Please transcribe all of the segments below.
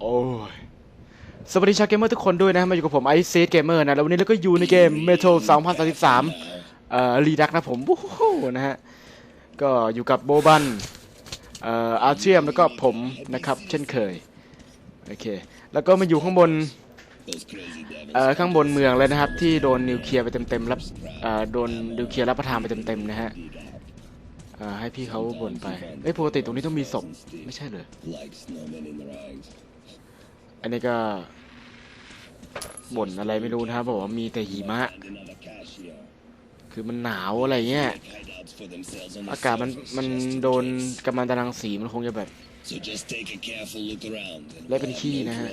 โอ้ยสวัสดีชาวเกมเมอร์ทุกคนด้วยนะมาอยู่กับผมไอซีเกมเมอร์นะ แล้ววันนี้เราก็อยู่ในเกม Metal 2033เอ่อรีดักนะผมวู้ฮู้นะฮะ ก็อยู่กับโบบันเอ่ออาร์เทียมแล้วก็ผมนะครับ เช่นเคย โอเค แล้วก็มาอยู่ข้างบนเอ่อข้างบนเมืองเลยนะครับ ที่โดนนิวเคลียร์ไปเต็มๆรับเอ่อโดนนิวเคลียร์รับประทานไปเต็มๆนะฮะเอ่อให้พี่เขาบ่นไปเอ้ยปกติตรงนี้ต้องมีศพไม่ใช่เหรอ like snowmen in rags. อันนี้ก็บ่นอะไรไม่รู้นะครับบอกว่ามีแต่หิมะ คือมันหนาวอะไรเงี้ย อากาศมันมันโดนกัมมันตรังสีมันคงจะแบบ และเป็นขี้นะฮะ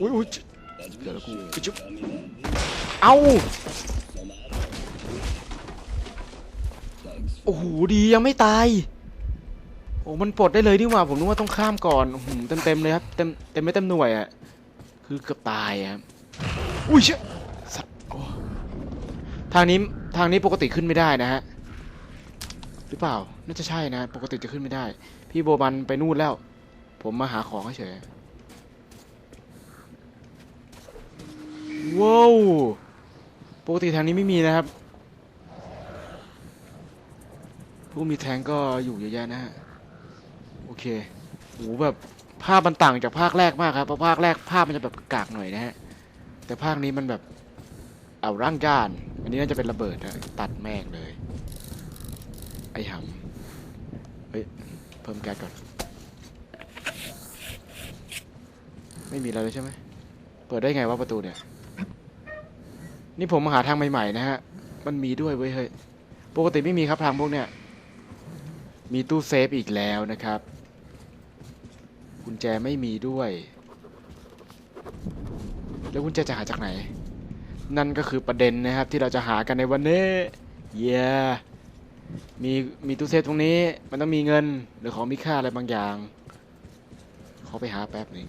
อุ้ยอุ้ยเกิดอะไรกูจุ๊เอา โอ้โหดียังไม่ตาย โอ้มันปลดได้เลยนี่หว่า ผมนึกว่าต้องข้ามก่อนเต็มเต็มๆเลยครับ เต็มเต็มไม่เต็มหน่วยอะคือเกือบตายอะครับอุ้ยเชี่ยสัตว์โอ้ทางนี้ทางนี้ปกติขึ้นไม่ได้นะฮะ หรือเปล่า น่าจะใช่นะ ปกติจะขึ้นไม่ได้ พี่โบมันไปนู่นแล้ว ผมมาหาของเฉยว้าว ปกติทางนี้ไม่มีนะครับ ผู้มีแทงก็อยู่เยอะแยะนะฮะ โอเคโหแบบภาพมันต่างจากภาคแรกมากครับ เพราะภาคแรกภาพมันจะแบบกากหน่อยนะฮะ แต่ภาคนี้มันแบบเอาร่างกานอันนี้น่าจะเป็นระเบิดนะตัดแม่งเลย ไอ้หำเฮ้ย เพิ่มแก๊สก่อน ไม่มีอะไรเลยใช่ไหม เปิดได้ไงว่าประตูเนี่ย นี่ผมมาหาทางใหม่ๆนะฮะ มันมีด้วยเว้ยเฮ้ย ปกติไม่มีครับทางพวกเนี้ย มีตู้เซฟอีกแล้วนะครับกุญแจไม่มีด้วย แล้วกุญแจจะหาจากไหน นั่นก็คือประเด็นนะครับที่เราจะหากันในวันนี้เย้มีมีตู้เซฟตรงนี้มันต้องมีเงินหรือของมีค่าอะไรบางอย่างเขอไปหาแป๊บหนึ่ง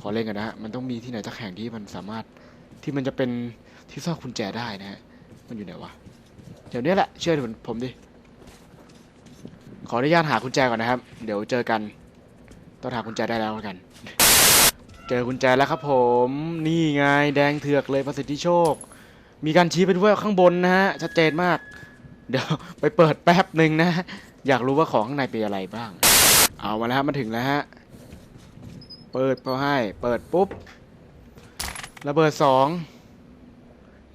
ขอเล่นกันนะฮะมันต้องมีที่ไหนสักแห่งที่มันสามารถที่มันจะเป็นที่ซ่อนกุญแจได้นะฮะมันอยู่ไหนวะเดี๋ยวนี้แหละเชื่อผมผมดิ ขออนุญาตหากุญแจก่อนนะครับ เดี๋ยวเจอกันต้องหากุญแจได้แล้วแล้วกัน เจอกุญแจแล้วครับผม นี่ไงแดงเถือกเลยประสิทธิโชค มีการชี้ไปด้วยข้างบนนะฮะชัดเจนมาก เดี๋ยวไปเปิดแป๊บหนึ่งนะ อยากรู้ว่าของข้างในเป็นอะไรบ้าง เอามาแล้วฮะมาถึงแล้วฮะ เปิดพอให้ เปิดปุ๊บ ระเบิดสอง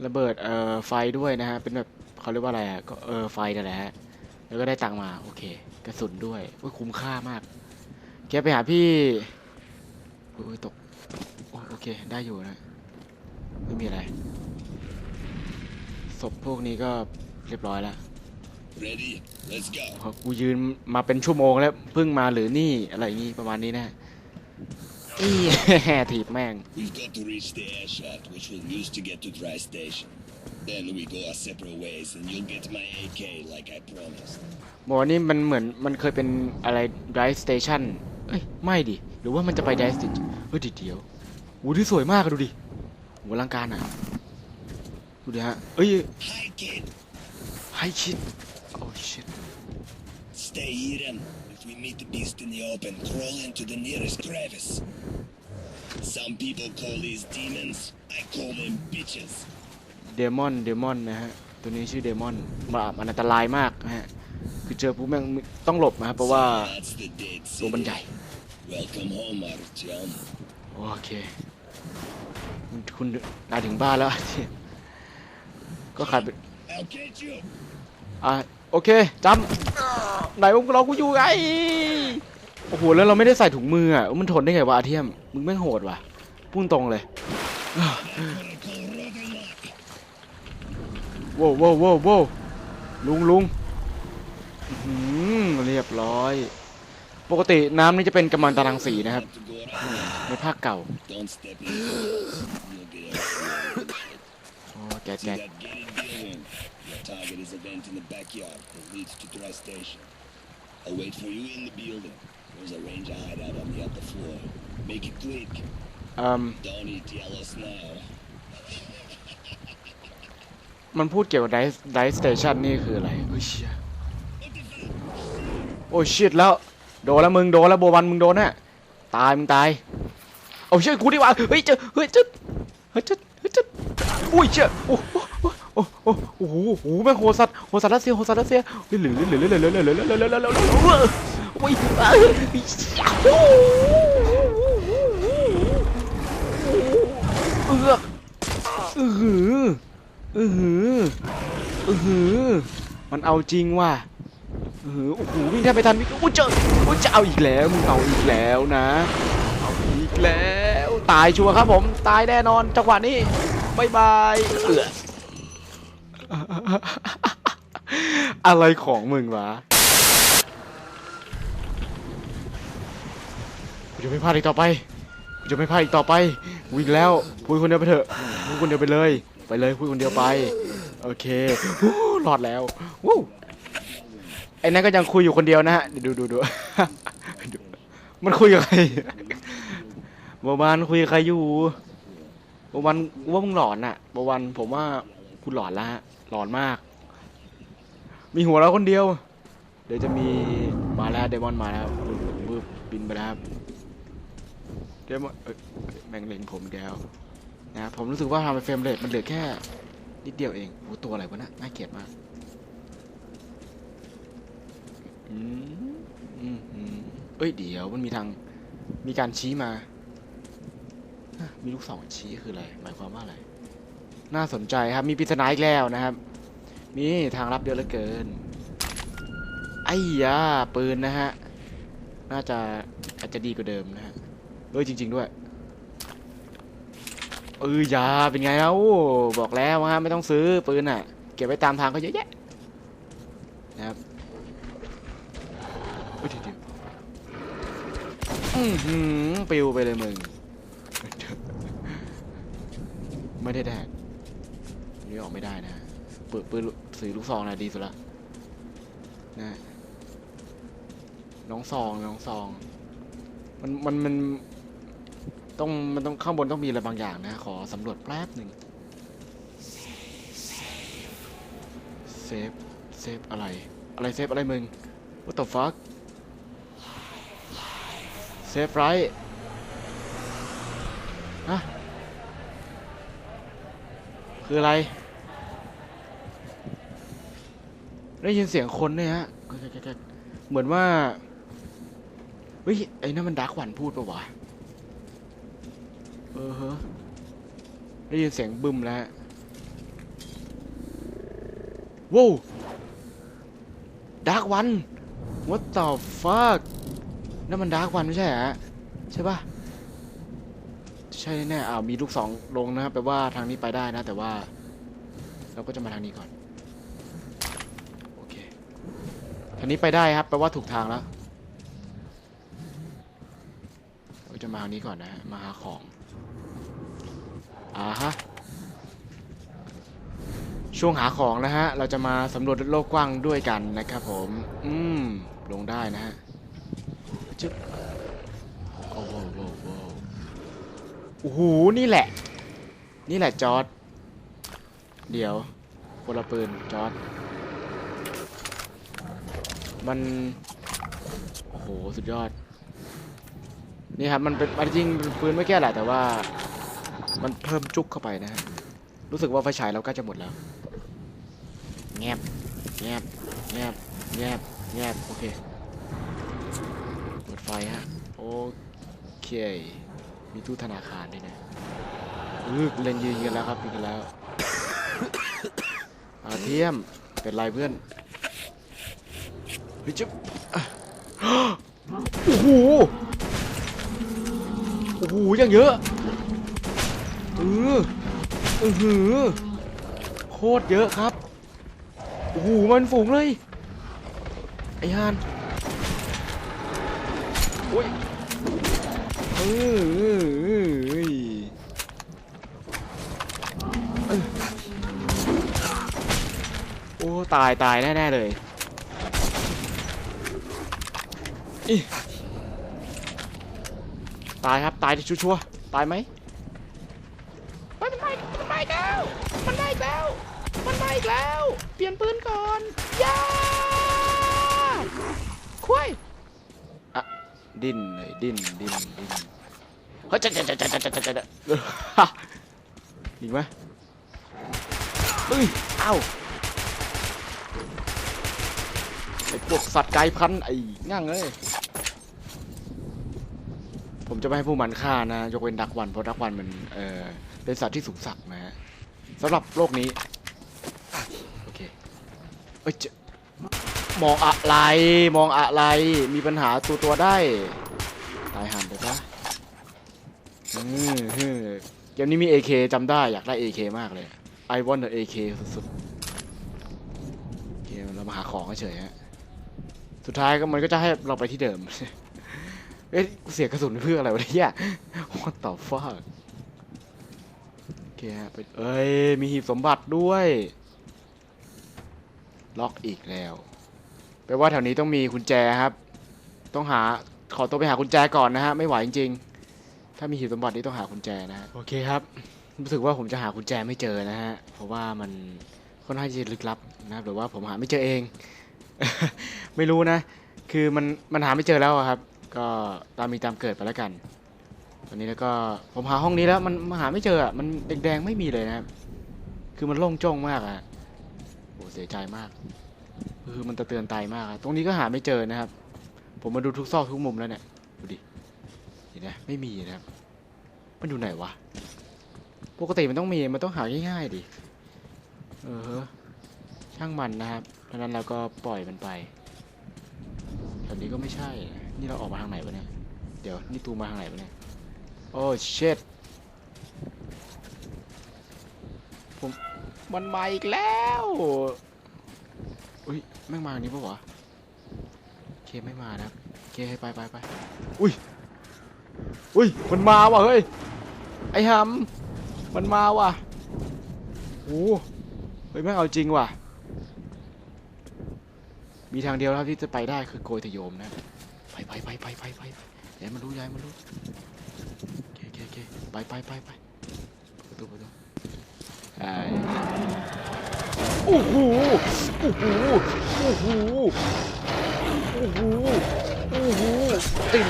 ระเบิดเอ่อไฟด้วยนะฮะ เป็นแบบเขาเรียกว่าอะไรอะ ก็เออไฟนั่นแหละฮะ แล้วก็ได้ตังมา โอเค กระสุนด้วยโอ้ยคุ้มค่ามาก แกไปหาพี่โอ้ยตกโอ้ยโอเค ได้อยู่นะ ไม่มีอะไร ศพพวกนี้ก็เรียบร้อยแล้ว Ready? Let's go. เพราะกูยืนมาเป็นชั่วโมงแล้วเพิ่งมาหรือนี่อะไรอย่างงี้ประมาณนี้นะอีถีบแม่ง We've got to reach the air shaft, which we'll use to get to Dry Station. Then we go our separate ways, and you'll get my AK like I promised. บอกว่านี่มันเหมือนมันเคยเป็นอะไร drive station เอ้ยไม่ดิ หรือว่ามันจะไป drive station เฮ้ยเดี๋ยวเดี๋ยวโหที่สวยมากอะดูดิโหอลังการอะ ดูดิฮะ เอ้ย Hi, kid. ไฮชิดโอ้ชิด Stay hidden. If we meet the beast in the open, crawl into the nearest crevice. Some people call these demons. I call them bitches. เดมอนเดมอนนะฮะตัวนี้ชื่อเดมอนมันอันตรายมากนะฮะคือเจอปุ๊บแม่งต้องหลบนะครับเพราะว่าตัวมันใหญ่โอเค คุณคุณนาถึงบ้านแล้ว ก็ขาดไปอะโอเคจำไหนวงเรากูอยู่ไงโอ้โหแล้วเราไม่ได้ใส่ถุงมืออะมันทนได้ไงวะอาเทียมมึงแม่งโหดว่ะพุ่งตรงเลย โว้โว้ว้โวลุงลุงเรียบร้อย ปกติน้ำนี้จะเป็นกำมันตารังสีนะครับ ในภาคเก่าโอ้แกแกอืม มันพูดเกี่ยวกับไดส์ไดสเตชันนี่คืออะไรเอ้ยเชี่ยโอ้ยชิดแล้ว โดนแล้วมึงโดนแล้วโบวันมึงโดนน่ะตายมึงตายเอาเชื่อกูดีกว่าเฮ้ยเจอเฮ้ยเจอเฮ้ยเจอเฮ้ยเจออุ้ยเชื่อโอ้โหโอ้โหโอ้โหโอ้โหโอ้โหแม่งโหสัตว์โหสัตว์รัสเซียโหสัตว์รัสเซียเฮ้ยเหลือเหลือเหลือเหลือเหลือเหลือเหลือเหลือเหลือเหลือเหลือเหลือเหลือโอ้ยเอ้ยโอ้โหเอือกอือเหืออือเหืออือเหือ เออหือเออหือ มันเอาจริงว่ะอือหือโอ้โหวิ่งแทบไม่ทันวิ่งอุ้เจออุ้จะเอาอีกแล้วมึงเอาอีกแล้วนะ เอาอีกแล้วตายชัวร์ครับผมตายแน่นอนจังหวะนี้บายบายเอออะไรของมึงวะจะไม่พลาดอีกต่อไปจะไม่พลาดอีกต่อไป วิ่งแล้วพูดคนเดียวไปเถอะพูดคนเดียวไปเลย ไปเลยพูดคนเดียวไป โอเคฮู้รอดแล้ววู้ไอ้นั่นก็ยังคุยอยู่คนเดียวนะฮะดูดูดูดู มันคุยกับใครบวันคุยกับใครอยู่บวันว่ามึงหลอนอะบวันผมว่าคุณหลอนละฮะหลอนมาก มีหัวเราคนเดียว เดี๋ยวจะมีมาแล้วเดมอนมาแล้วบึ้บบินไปแล้วเดมอนเอ้ยแมงเล็งผมอีกแล้ว นะผมรู้สึกว่าทำไปเฟรมเรทมันเหลือแค่นิดเดียวเองโอ้ตัวอะไรวะนะน่าเกลียดมากอืมอืมอืมเอ้ยเดี๋ยวมันมีทางมีการชี้มา มีลูกศรชี้คืออะไร หมายความว่าอะไร น่าสนใจครับ มีปริศนาอีกแล้วนะครับ มีทางลับเยอะเหลือเกิน ไอ้ยาปืนนะฮะ น่าจะอาจจะดีกว่าเดิมนะฮะเอ้ยจริง ๆ ด้วย เออยาเป็นไงแล้วบอกแล้วฮะไม่ต้องซื้อปืนอะ เก็บไว้ตามทางก็เยอะแยะนะครับโอ้ยเดี๋ยวอือหือปิวไปเลยมึง ไม่ได้แดกนี่ออกไม่ได้นะปืนปืนสือลูกซองนะดีสุดละนะน้องซองน้องซอง มันมันมัน ต้องมันต้องข้างบนต้องมีอะไรบางอย่างนะ ขอสำรวจแป๊บหนึ่งเซฟเซฟอะไร อะไรเซฟอะไรมึง what the fuck เซฟไรฮะคืออะไร ได้ยินเสียงคนเนี่ยฮะเหมือนว่าเฮ้ยไอ้นั่นมันดักหวันพูดปะวะ เออฮะได้ยินเสียงบึ้มแล้วฮะว้าวดักวัน what the fuck นั่นมันดักวันไม่ใช่เหรอใช่ปะใช่แน่อ้าวมีลูกสองลงนะครับแปลว่าทางนี้ไปได้นะ แต่ว่า เราก็จะมาทางนี้ก่อนโอเคทางนี้ไปได้ครับแปลว่าถูกทางแล้วเราจะมาทางนี้ก่อนนะ มาหาของ อ่าฮะ ช่วงหาของนะฮะ เราจะมาสำรวจโลกกว้างด้วยกันนะครับผม อืม ลงได้นะฮะจึ๊บโอ้โหโอ้โห นี่แหละ นี่แหละจอร์ดเดี๋ยวคนละปืนจอร์ดมัน โอ้โห สุดยอด นี่ครับ มันเป็นมันจริงเป็นปืนไม่แก้แหละแต่ว่า มันเพิ่มจุกเข้าไปนะฮะรู้สึกว่าไฟฉายเราใกล้จะหมดแล้วแงบแงบแงบแงบแงบโอเคเปิดไฟฮะโอเค มีตู้ธนาคารด้วยนะเออเล่นยืนกันแล้วครับยิงกันแล้วอาเทียมเป็นไรเพื่อนเฮ้ยจิ๊บอะโอ้โหโอ้โหยังเยอะ เอออือหือโคตรเยอะครับ โอ้โห มันฝูงเลย ไอ้ฮานโอ้ยเออเออเออเอ้ยเอ้ยโอ้ ตายตายแน่ๆเลยตายครับ ตายชัวๆตายไหมมันไปมันไปแล้วมันไปแล้วมันไป อีกแล้ว เปลี่ยนปืนก่อนย่าคุยอะ ดิ้นเลยดิ้นดิ้นดิ้นเฮ้ยจะจะจะจะจะจะจะอีกไหมเอ้ยเอ้าไอ้พวกสัตว์กลายพันธุ์ไอ้ง่างเอ้ยผมจะไม่ให้ผู้มันฆ่านะ ยกเว้นดักวันเพราะดักวันมันเออเป็นสัตว์ที่สูงสักดิ์นะฮะสำหรับโลกนี้ โอเคเอ้ยเจ มองอะไร มองอะไร มีปัญหาตัวตัวได้ ตายหันไปปะอืมฮึเกมนี้มี AK จำได้ อยากได้ AK มากเลย I want the AK สุดๆโอเคเรามาหาของเฉยฮะ สุดท้ายก็มันก็จะให้เราไปที่เดิม เอ๊ะเสียกระสุนเพื่ออะไรวะเนี่ย What the fuck โอเคฮะไปเอ้ย มีหีบสมบัติด้วย ล็อกอีกแล้ว แปลว่าแถวนี้ต้องมีกุญแจครับ ต้องหาขอตัวไปหากุญแจก่อนนะฮะไม่ไหวจริงๆ ถ้ามีหีบสมบัตินี่ต้องหากุญแจนะฮะโอเคครับรู้สึกว่าผมจะหากุญแจไม่เจอนะฮะเพราะว่ามันค่อนข้างจะลึกลับนะครับหรือว่าผมหาไม่เจอเอง ไม่รู้นะ คือมันมันหาไม่เจอแล้วอะครับ ก็ตามมีตามเกิดไปแล้วกันตอนนี้แล้วก็ผมหาห้องนี้แล้วมันมันหาไม่เจออะมันแดงๆไม่มีเลยนะครับคือมันโล่งโจ้งมากอะโอ้เสียใจมาก คือมันตะเตือนตายมากตรงนี้ก็หาไม่เจอนะครับ ผมมาดูทุกซอกทุกมุมแล้วเนี่ย ดูดิเห็นไหมไม่มีนะครับ มันอยู่ไหนวะ ปกติมันต้องมี มันต้องหาง่ายๆดิ เออ ช่างมันนะครับเพราะนั้นเราก็ปล่อยมันไปแบบนี้ก็ไม่ใช่ นี่เราออกมาทางไหนวะเนี่ย เดี๋ยว นี่ตูมาทางไหนวะเนี่ย โอ้เช็ดผม มันมาอีกแล้ว อุ้ยแม่งมาอันนี้ปะวะเคไม่มานะครับโอเคไปไปไปอุ้ยอุ้ยมันมาว่ะเฮ้ยไอ้หำมันมาว่ะโอ้เฮ้ยแม่งเอาจริงว่ะ มีทางเดียวแล้วที่จะไปได้คือโกยทะโยมนะไปไปไปไปไปไปยายมันรู้ยายมันรู้เคเคเคไปไปไปไปประตูประตูไอ้ โอ้โหโอ้โหโอ้โหโอ้โหโอ้โหจิ้ม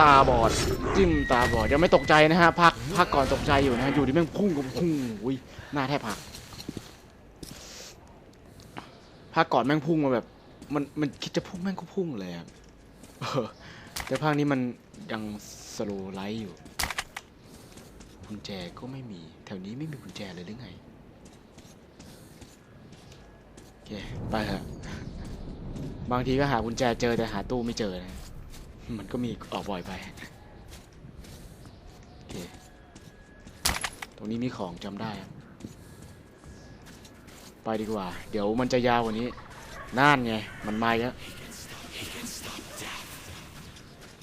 ตาบอดจิ้มตาบอดยังไม่ตกใจนะฮะพักพักก่อนตกใจอยู่นะอยู่ที่แม่งพุ่งกับพุ่งอุ้ยหน้าแทบหักพักก่อนแม่งพุ่งมาแบบ มันมันคิดจะพุ่งแม่งก็พุ่งเลยอะแต่ภาคนี้มันยังสโลไลท์อยู่กุญแจก็ไม่มี แถวนี้ไม่มีกุญแจเลยหรือไง โอ เค ไปเถอะบางทีก็หากุญแจเจอแต่หาตู้ไม่เจอนะ มันก็มีออกบ่อยไป โอเค ตรงนี้มีของจำได้ ไปดีกว่า เดี๋ยวมันจะยาวกว่านี้นั่นไง มันมาแล้ว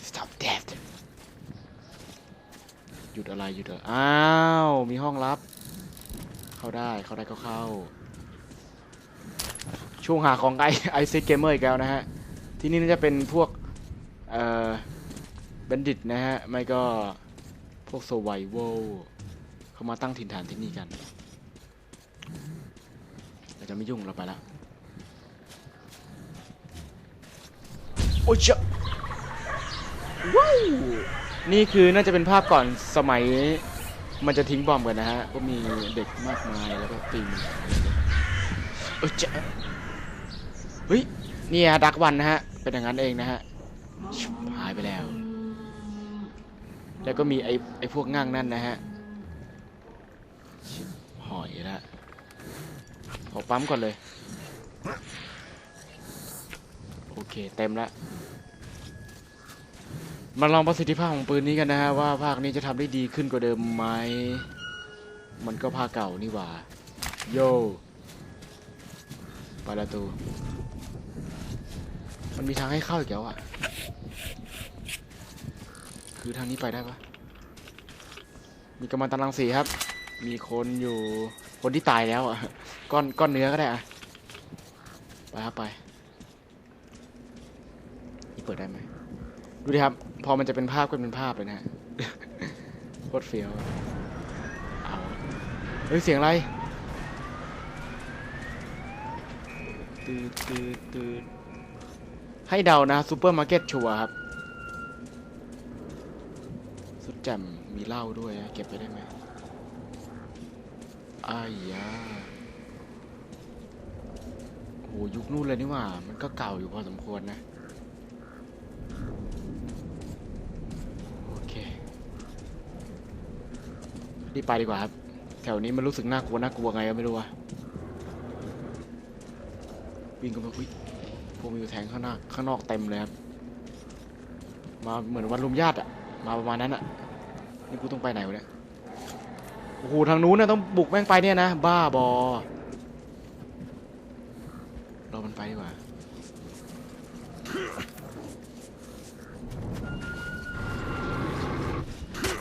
stop that หยุดอะไรหยุดอะอ้าว มีห้องลับ เข้าได้ เข้าได้ก็เข้า ช่วงหาของไอไอซีเกมเมอร์อีกแล้วนะฮะ ที่นี่น่าจะเป็นพวก เอ่อบัณฑิตนะฮะ ไม่ก็พวก s u r v i v a l เขามาตั้งถิ่นฐานที่นี่กันเราจะไม่ยุ่งเราไปแล้วโอ้ยเจ้าว้าวนี่คือน่าจะเป็นภาพก่อนสมัยมันจะทิ้งบอมกันนะฮะ ก็มีเด็กมากมายแล้วก็ปีนเอ้ยเจ้าเฮ้ยนี่ยดักวันนะฮะ เป็นอย่างนั้นเองนะฮะหายไปแล้ว แล้วก็มีไอ้ไอ้พวกง่างนั่นนะฮะหอยละขอปั๊มก่อนเลย โอเค เต็มล้วมาลองประสิทธิภาพของปืนนี้กันนะฮะ ว่าภาคนี้จะทำได้ดีขึ้นกว่าเดิมไหม มันก็ภาคเก่านี่หว่า โย ไปละตู มันมีทางให้เข้าอีกแล้วอะ คือทางนี้ไปได้ปะมีกำมันตำลังสีครับ มีคนอยู่ คนที่ตายแล้วอะ ก้อนก้อนเนื้อก็ได้อะ ไปครับไป นี่เปิดได้ไหม ดูดิครับ พอมันจะเป็นภาพก็เป็นภาพเลยนะฮะโคตรเฟี้ยวเอาเฮ้ย เสียงอะไร ตืดตืดตืด ให้เดานะซูเปอร์มาร์เก็ตชัวร์ครับ สุดแจ่มมีเหล้าด้วยเก็บไปได้ไหมอ้ายาโหยุคนู่นเลยนี่ว่า มันก็เก่าอยู่พอสมควรนะ โอเครีบไปดีกว่าครับ แถวนี้มันรู้สึกน่ากลัวน่ากลัวไงก็ไม่รู้อะวิ่งกันมาอุ้ย พวกมีอยู่แทงข้างหน้าข้างนอกเต็มเลยครับมาเหมือนวันรุมญาติอะมาประมาณนั้นอะนี่กูต้องไปไหนวะเนี่ยโอ้โหทางนู้นน่ะต้องบุกแม่งไปเนี่ยนะ บ้าบอเรามันไปดีกว่า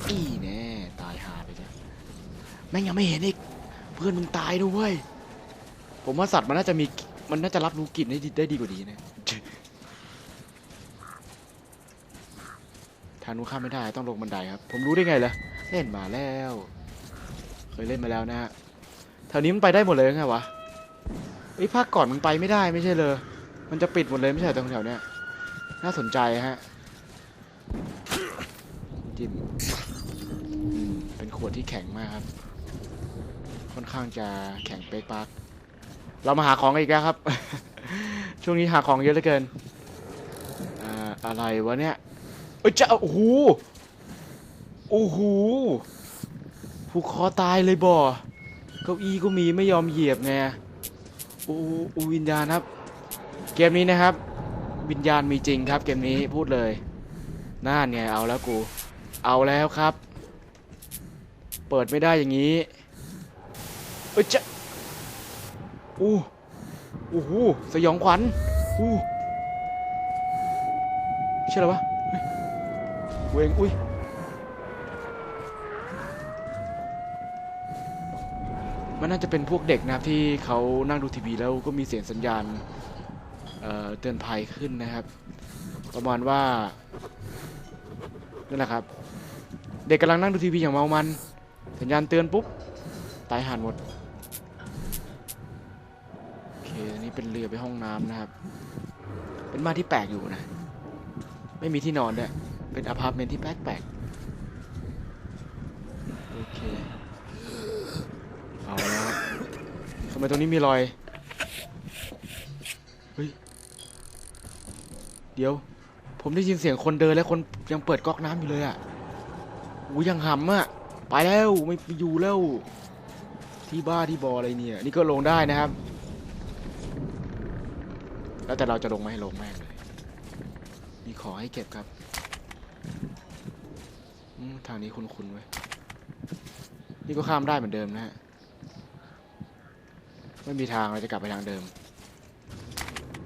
อีแน่ตายหาไปจ้ะแม่งยังไม่เห็นอีกเพื่อนมึงตายด้วยผมว่าสัตว์มันน่าจะมี มันน่าจะรับรู้กลิ่นได้ดีได้ดีกว่านี้นะทางนู้นข้ามไม่ได้ต้องลงบันไดครับ ผมรู้ได้ไงล่ะเล่นมาแล้ว เคยเล่นมาแล้วนะฮะแถวนี้มันไปได้หมดเลยไงวะไอ้ยภาคก่อนมันไปไม่ได้ไม่ใช่เลย มันจะปิดหมดเลยไม่ใช่ตรงแถวเนี้ยน่าสนใจฮะจิ้มอืมเป็นขวดที่แข็งมากครับ ค่อนข้างจะแข็งเป๊กปัก เรามาหาของกันอีกแล้วครับ ช่วงนี้หาของเยอะเหลือเกินอ่าอะไรวะเนี่ยเอ้ยจะโอ้โหโอ้โหผูกคอตายเลยบ่เก้าอี้ก็มีไม่ยอมเหยียบไงโอ้โอ้วิญญาณครับ เกมนี้นะครับ วิญญาณมีจริงครับเกมนี้พูดเลยน่านไงเอาแล้วกู เอาแล้วครับ เปิดไม่ได้อย่างนี้เอ้ยจะ อ้โอ้โหสยองขวัญอู้ใช่เหรอวะเวงอุ้ยมันน่าจะเป็นพวกเด็กนะครับที่เขานั่งดูทีวีแล้วก็มีเสียงสัญญาณเเตือนภัยขึ้นนะครับ ประมาณว่านั่นแหละครับ เด็กกำลังนั่งดูทีวีอย่างเมามัน สัญญาณเตือนปุ๊บ ตายห่านหมด เป็นเรือไปห้องน้ำนะครับ เป็นบ้านที่แปลกอยู่นะ ไม่มีที่นอนด้วยเป็นอพาร์ตเมนต์ที่แปลกๆโอเคเอาแล้วทำไมตรงนี้มีรอยเฮ้ยเดี๋ยว ผมได้ยินเสียงคนเดินและคนยังเปิดก๊อกน้ำอยู่เลยอะอู้ยังหำอะไปแล้วไม่อยู่แล้วที่บ้าที่บออะไรเนี่ย นี่ก็ลงได้นะครับ แล้วแต่เราจะลงไหมลงแม่งเลยมีขอให้เก็บครับทางนี้คุ้นๆไว้ยนี่ก็ข้ามได้เหมือนเดิมนะฮะไม่มีทางเราจะกลับไปทางเดิม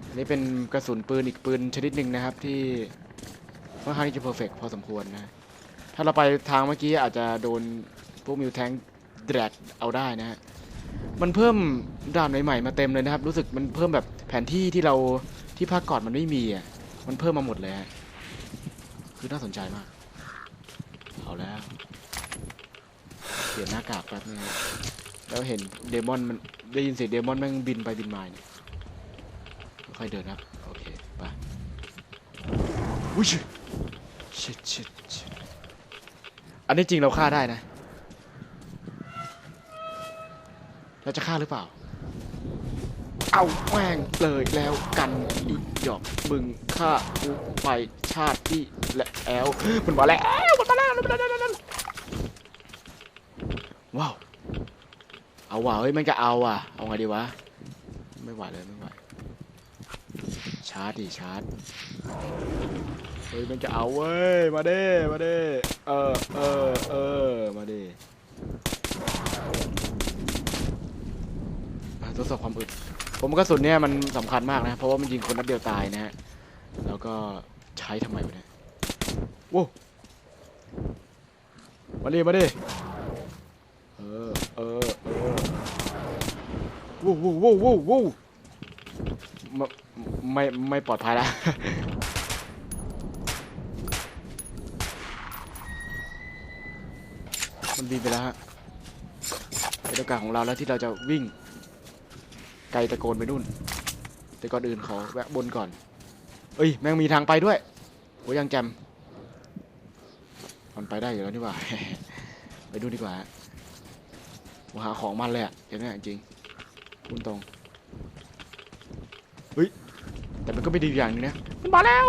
อันนี้เป็นกระสุนปืนอีกปืนชนิดหนึ่งนะครับที่ค่อนข้างที่จะเพอร์เฟกพอสมควรนะ ถ้าเราไปทางเมื่อกี้อาจจะโดนพวกมิวแทงแดกเอาได้นะฮะ มันเพิ่มด่านใหม่ๆมาเต็มเลยนะครับ รู้สึกมันเพิ่มแบบ ผนที่ที่เราที่ภาคก่อนมันไม่มีอะมันเพิ่มมาหมดเลยคือน่าสนใจมาก เอาแล้วเปลี่ยนหน้ากากแป๊บนึงแล้วเห็นเดมอนมันได้ยินเสียงเดมอนม่งบินไปบินมาเนี่ยค่อยเดินครับ โอเค ไปอุ้ยชิดชิดชิดอันนี้จริงเราฆ่าได้นะ เราจะฆ่าหรือเปล่า เอาแม่งเลยแล้วกันอีหยอกมึงฆ่ากูไปชาติที่แล้วมันมาแล้วมันมาแล้วมันมาแล้วว้าวเอาว่ะเฮ้ยมันก็เอาอะเอาไงดีวะไม่ไหวเลยไม่ไหวชาร์จดิชาร์จเฮ้ยมันจะเอาเว้ยมาเด้มาเด้เออเออเออมาเด้ทดสอบความอึด ผมว่ากระสุนเนี่ยมันสำคัญมากนะ เพราะว่ามันยิงคนนัดเดียวตายนะฮะ แล้วก็ใช้ทำไมวะเนี่ยโว้วมาดิมาดิเออ เออ เออวู้วู้วู้วู้วู้ไม่ ไม่ไม่ปลอดภัยแล้วมันบินไปแล้วฮะเป็นโอกาสของเราแล้วที่เราจะวิ่ง ไกลตะโกนไปนู่น แต่ก่อนอื่นขอแวะบนก่อน เอ้ย แม่งมีทางไปด้วยโอ้ยังแจมมันไปได้อยู่แล้วนี่หว่า ไปดูดีกว่าผมหาของมันเลยอะอย่างนี้จริงพูดตรงเฮ้ย แต่มันก็ไม่ดีอย่างนึงนะ มันมาแล้ว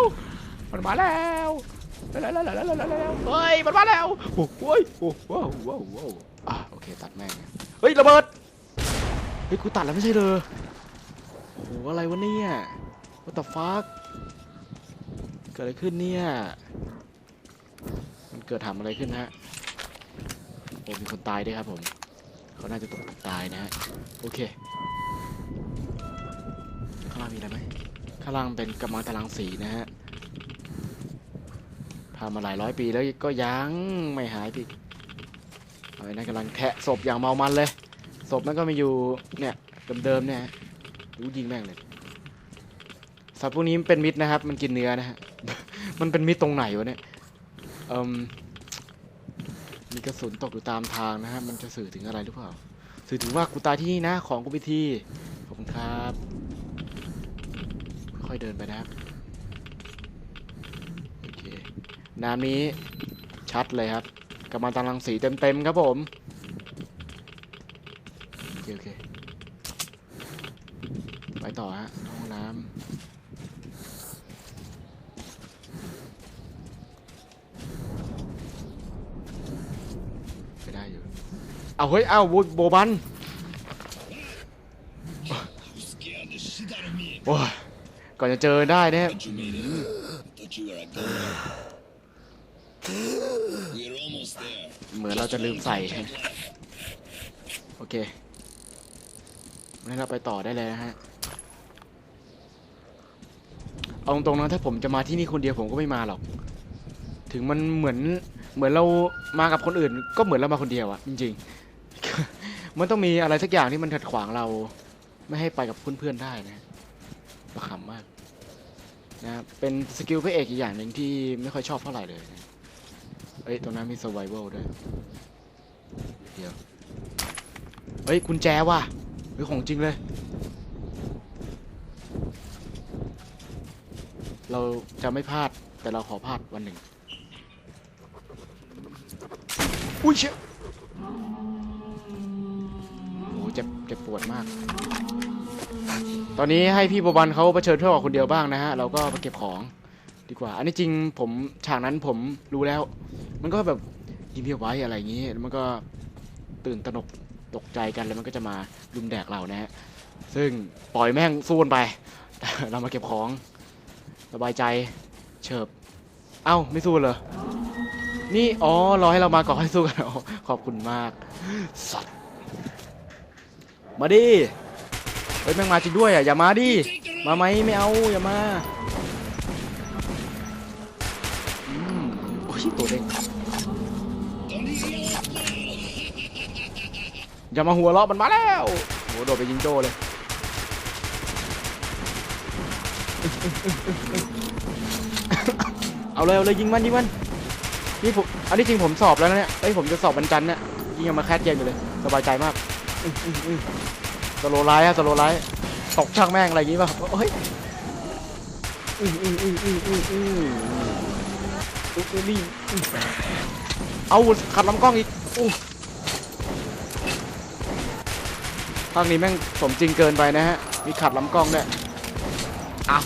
มันมาแล้วแล้วแล้วแล้วแล้วแล้วแล้วเฮ้ย มันมาแล้ว โอ้โหโอ้โหว้าวว้าวว้าวอะโอเค ตัดแม่ง เฮ้ย ระเบิด เฮ้ยกูตัดแล้วไม่ใช่เลยโอ้โหอะไรวะเนี่ย what the fuck เกิดอะไรขึ้นเนี่ย มันเกิดทำอะไรขึ้นฮะโอ้มีคนตายด้วยครับผม เขาน่าจะตกตายนะฮะ โอเค ข้างล่างมีอะไรไหมข้างล่างเป็นกำมังตารางสีนะฮะผ่านมาหลายร้อยปีแล้วก็ยังไม่หายพี่ไอ้นั่นกำลังแทะศพอย่างเมามันเลย ศพนั่นก็มีอยู่เนี่ยเดิมๆเนี่ยฮะรู้ยิงแม่งเลยสัตว์พวกนี้มันเป็นมิตรนะครับ มันกินเนื้อนะฮะ มันเป็นมิตรตรงไหนวะเนี่ยเอ่มมีกระสุนตกอยู่ตามทางนะฮะ มันจะสื่อถึงอะไรหรือเปล่า สื่อถึงว่ากูตายที่นี่นะ ของกูไปทีขอบคุณครับ ค่อยๆเดินไปนะครับโอเคน้ำนี้ชัดเลยครับกำมันตรังสีเต็มๆครับผม เคโอเคไปต่อฮะห้องน้ำไปได้อยู่เอาเฮ้ยเอาโวโบบัน You scared the shit out of me. โอ้ยก่อนจะเจอได้เนี่ย But you made it. I thought you were a goner. We're almost there. เหมือนเราจะลืมใส่ โอเค งั้นเราไปต่อได้เลยนะฮะ เอาตรงๆนะถ้าผมจะมาที่นี่คนเดียวผมก็ไม่มาหรอก ถึงมันเหมือนเหมือนเรามากับคนอื่น ก็เหมือนเรามาคนเดียวอะจริงๆ มันต้องมีอะไรสักอย่างที่มันขัดขวางเรา ไม่ให้ไปกับเพื่อนๆได้นะประขำมากนะเป็นสกิลพระเอกอีกอย่างหนึ่งที่ไม่ค่อยชอบเท่าไหร่เลยนะเอ้ยตรงนั้นมี survival ด้วย เดี๋ยว เฮ้ยกุญแจว่ะ เฮ้ยของจริงเลย เราจะไม่พลาดแต่เราขอพลาดวันหนึ่ง อุ้ยเชี่ยโอ้เจ็บเจ็บปวดมาก ตอนนี้ให้พี่บบันเขาเผชิญโทษกับคนเดียวบ้างนะฮะ เราก็ไปเก็บของดีกว่า อันนี้จริงผมฉากนั้นผมรู้แล้ว มันก็แบบยิงเพียไว้อะไรอย่างงี้แล้วมันก็ตื่นตระหนก ตกใจกันแล้วมันก็จะมาลุมแดกเรานะฮะซึ่งปล่อยแม่งสู้นไป เรามาเก็บของสบายใจเฉิบเอ้าไม่สู้เหรอนี่อ๋อรอให้เรามาก่อนให้สู้กันขอบคุณมากสัตว์มาดิเฮ้ยแม่งมาจริงด้วยอะอย่ามาดิมาไหมไม่เอาอย่ามาอืมโอ้ยตัวเด้ง อย่ามาหัวเราะมันมาแล้วโหโดดไปยิงโจเลยเอาเลยเอาเลยยิงมันยิงมันนี่ผมอันนี้จริงผมสอบแล้วเนี่ยเอ้ยผมจะสอบบรรจันเนี่ยยิงยังมาแคสเกมอยู่เลย สบายใจมากสโลไลท์อะสโลไลท์ตกช่างแม่งอะไรอย่างงี้ป่ะเฮ้ยอืออืออืออืออืออืออืนี่เอาขัดลำกล้องอีกอ ภาคนี้แม่งสมจริงเกินไปนะฮะ มีขัดลำกล้องด้วยอ้าว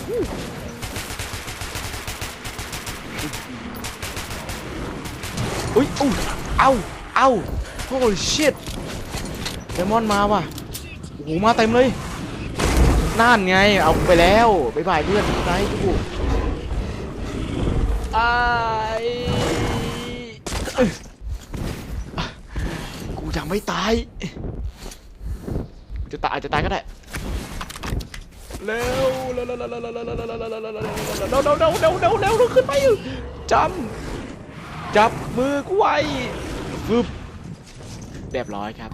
อุ้ยอุ้ยเอาเอาโอ้ยชิตเดมอนมาว่ะโอ้โหมาเต็มเลยนั่นไง เอาไปแล้วบายบายเพื่อนตายกูไอายเอ้ยกูยังไม่ตายกู จะตายอาจจะตายก็ได้เร็วเร็วเร็วเร็วเร็วเร็วเร็วเร็วเร็วเร็วเร็วเร็วเร็วเร็วเร็วเร็วเร็วขึ้นไปจำจับมือกูไว้ฟึบเรียบร้อยครับ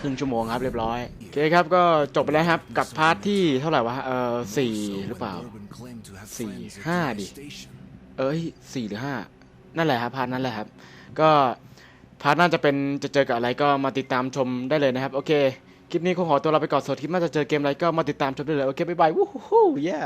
ครึ่งชั่วโมงครับเรียบร้อยโอเคครับก็จบไปแล้วครับกับพาร์ทที่เท่าไหร่วะเออสี่หรือเปล่าสี่ห้าดิเอ้ยสี่หรือห้านั่นแหละครับพาร์ทนั้นแหละครับก็พาร์ทน่าจะเป็นจะเจอกับอะไรก็มาติดตามชมได้เลยนะครับโอเค คลิปนี้คงขอตัวลาไปก่อนสวัสดีคลิปหน่าจะเจอเกมอะไรก็มาติดตามชมได้เลย โอเค บ๊ายบาย วู้ฮู้เย้